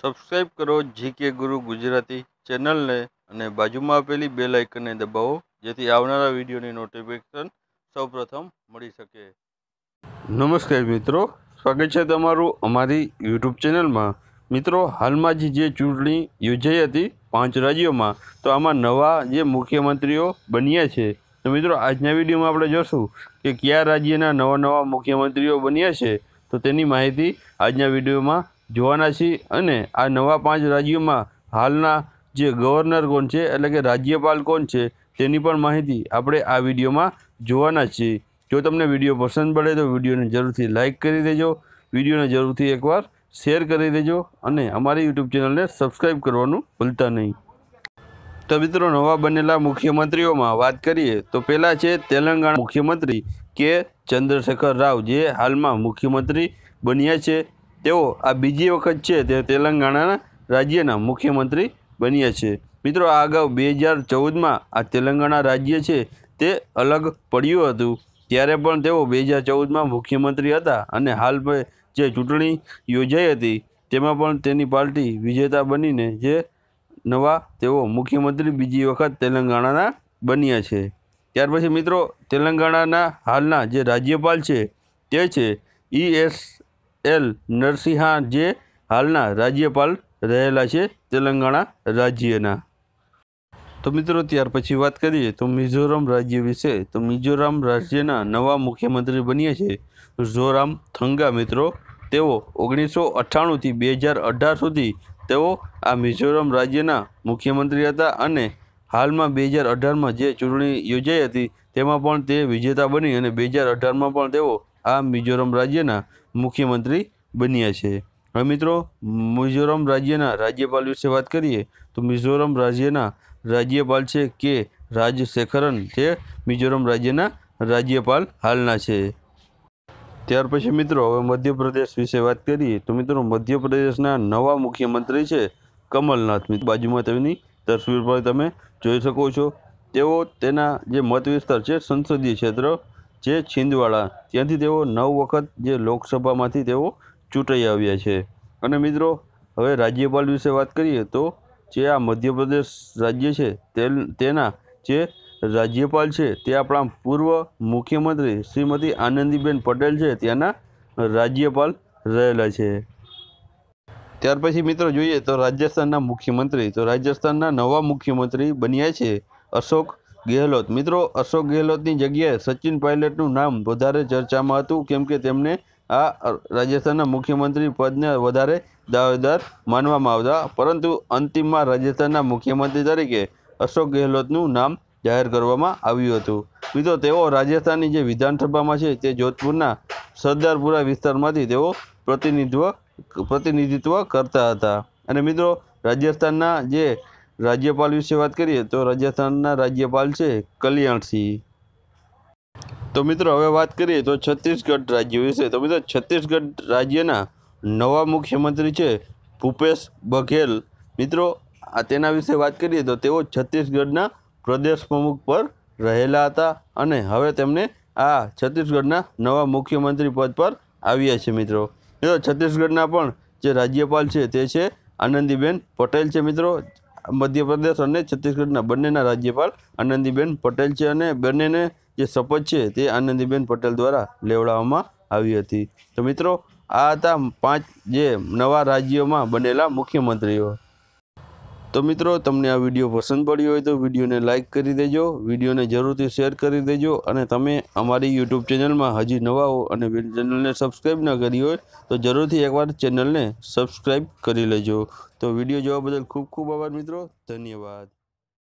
Subscribe કરો GK ગુરુ ગુજરાતી ચેનલને અને બાજુમાં આપેલી બે લાઇકનને દબાવો, જેથી આવનારા વિડીયોની નોટિફિકેશન સૌપ્રથમ મળી શકે. નમસ્કાર મિત્રો, સ્વાગત છે તમારું અમારી યુટ્યુબ ચેનલમાં. મિત્રો, હાલમાં જ જે ચૂંટણી યોજાઈ હતી પાંચ રાજ્યોમાં, તો આમાં નવા જે મુખ્યમંત્રીઓ બન્યા છે, તો મિત્રો, આજના વિડીયોમાં આપણે જોશું કે કયા રાજ્યના નવા નવા મુખ્યમંત્રીઓ બન્યા છે, તો તેની માહિતી આજના વિડીયોમાં જોવાના છીએ અને આ નવા પાંચ રાજ્યોમાં હાલના જે ગવર્નર કોણ છે, એટલે કે રાજ્યપાલ કોણ છે, તેની પણ માહિતી આપણે આ વિડીયોમાં જોવાના છીએ. જો તમને વીડિયો પસંદ પડે તો વિડીયોને જરૂરથી લાઇક કરી દેજો, વિડીયોને જરૂરથી એકવાર શેર કરી દેજો અને અમારી યુટ્યુબ ચેનલને સબસ્ક્રાઈબ કરવાનું ભૂલતા નહીં. તો મિત્રો, નવા બનેલા મુખ્યમંત્રીઓમાં વાત કરીએ તો પહેલાં છે તેલંગાણા મુખ્યમંત્રી કે ચંદ્રશેખર રાવ, જે હાલમાં મુખ્યમંત્રી બન્યા છે. તેઓ આ બીજી વખત છે તે તેલંગાણાના રાજ્યના મુખ્યમંત્રી બન્યા છે. મિત્રો, આ અગાઉ બે હજાર ચૌદમાં આ તેલંગાણા રાજ્ય છે તે અલગ પડ્યું હતું. ત્યારે પણ તેઓ બે હજાર ચૌદમાં મુખ્યમંત્રી હતા અને હાલ જે ચૂંટણી યોજાઈ હતી તેમાં પણ તેની પાર્ટી વિજેતા બનીને જે નવા તેઓ મુખ્યમંત્રી બીજી વખત તેલંગાણાના બન્યા છે. ત્યાર પછી મિત્રો, તેલંગાણાના હાલના જે રાજ્યપાલ છે તે છે ઈ એસ એલ નરસિંહા જે હાલના રાજ્યપાલ રહેલા છે તેલંગાણા રાજ્યના. તો મિત્રો, ત્યાર પછી વાત કરીએ તો મિઝોરમ રાજ્ય વિશે. તો મિઝોરમ રાજ્યના નવા મુખ્યમંત્રી બન્યા છે ઝોરામ થંગા મિત્રો. તેઓ ઓગણીસો અઠ્ઠાણુંથી બે હજાર અઢાર સુધી તેઓ આ મિઝોરમ રાજ્યના મુખ્યમંત્રી હતા અને હાલમાં બે હજાર અઢારમાં જે ચૂંટણી યોજાઈ હતી તેમાં પણ તે વિજેતા બની અને બે હજાર અઢારમાં પણ તેઓ આ મિઝોરમ રાજ્યના મુખ્યમંત્રી બન્યા છે. હવે મિત્રો, મિઝોરમ રાજ્યના રાજ્યપાલ વિશે વાત કરીએ, તો મિઝોરમ રાજ્યના રાજ્યપાલ છે કે રાજશેખરન તે મિઝોરમ રાજ્યના રાજ્યપાલ હાલના છે. ત્યાર પછી મિત્રો, હવે મધ્યપ્રદેશ વિશે વાત કરીએ, તો મિત્રો, મધ્યપ્રદેશના નવા મુખ્યમંત્રી છે કમલનાથ. બાજુમાં તેમની તસવીર પર તમે જોઈ શકો છો. તેઓ તેના જે મત વિસ્તાર છે, સંસદીય ક્ષેત્ર જે છિંદવાડા ત્યાંથી તેઓ નવ વખત જે લોકસભામાંથી તેઓ ચૂંટાઈ આવ્યા છે. અને મિત્રો, હવે રાજ્યપાલ વિશે વાત કરીએ તો જે આ મધ્યપ્રદેશ રાજ્ય છે તે તેના જે રાજ્યપાલ છે, તે આપણા પૂર્વ મુખ્યમંત્રી શ્રીમતી આનંદીબેન પટેલ છે, ત્યાંના રાજ્યપાલ રહેલા છે. ત્યાર પછી મિત્રો જોઈએ તો રાજસ્થાનના મુખ્યમંત્રી, તો રાજસ્થાનના નવા મુખ્યમંત્રી બન્યા છે અશોક ગેહલોત. મિત્રો, અશોક ગેહલોતની જગ્યાએ સચિન પાયલટનું નામ વધારે ચર્ચામાં હતું, કેમ કે તેમને આ રાજસ્થાનના મુખ્યમંત્રી પદને વધારે દાવેદાર માનવામાં આવતા. પરંતુ અંતિમમાં રાજસ્થાનના મુખ્યમંત્રી તરીકે અશોક ગેહલોતનું નામ જાહેર કરવામાં આવ્યું હતું. મિત્રો, તેઓ રાજસ્થાનની જે વિધાનસભામાં છે, તે જોધપુરના સરદારપુરા વિસ્તારમાંથી તેઓ પ્રતિનિધિત્વ પ્રતિનિધિત્વ કરતા હતા. અને મિત્રો, રાજસ્થાનના જે રાજ્યપાલ વિશે વાત કરીએ તો રાજસ્થાનના રાજ્યપાલ છે કલ્યાણસિંહ. તો મિત્રો, હવે વાત કરીએ તો છત્તીસગઢ રાજ્ય વિશે. તો મિત્રો, છત્તીસગઢ રાજ્યના નવા મુખ્યમંત્રી છે ભૂપેશ બઘેલ. મિત્રો, આ તેના વિશે વાત કરીએ તો તેઓ છત્તીસગઢના પ્રદેશ પ્રમુખ પર રહેલા હતા અને હવે તેમને આ છત્તીસગઢના નવા મુખ્યમંત્રી પદ પર આવ્યા છે મિત્રો. મિત્રો, છત્તીસગઢના પણ જે રાજ્યપાલ છે તે છે આનંદીબેન પટેલ છે મિત્રો. મધ્યપ્રદેશ અને છત્તીસગઢના બંનેના રાજ્યપાલ આનંદીબેન પટેલ છે અને બંનેને જે શપથ છે તે આનંદીબેન પટેલ દ્વારા લેવડાવવામાં આવી હતી. તો મિત્રો, આ હતા પાંચ જે નવા રાજ્યોમાં બનેલા મુખ્યમંત્રીઓ. તો મિત્રો, તમને આ વીડિયો પસંદ પડ્યો હોય તો વિડીયોને લાઇક કરી દેજો, વિડીયોને જરૂરથી શેર કરી દેજો અને તમે અમારી યુટ્યુબ ચેનલમાં હજી નવા હો અને ચેનલને સબસ્ક્રાઈબ ન કરી હોય તો જરૂરથી એકવાર ચેનલને સબસ્ક્રાઈબ કરી લેજો. તો વીડિયો જોવા બદલ ખૂબ ખૂબ આભાર મિત્રો. ધન્યવાદ.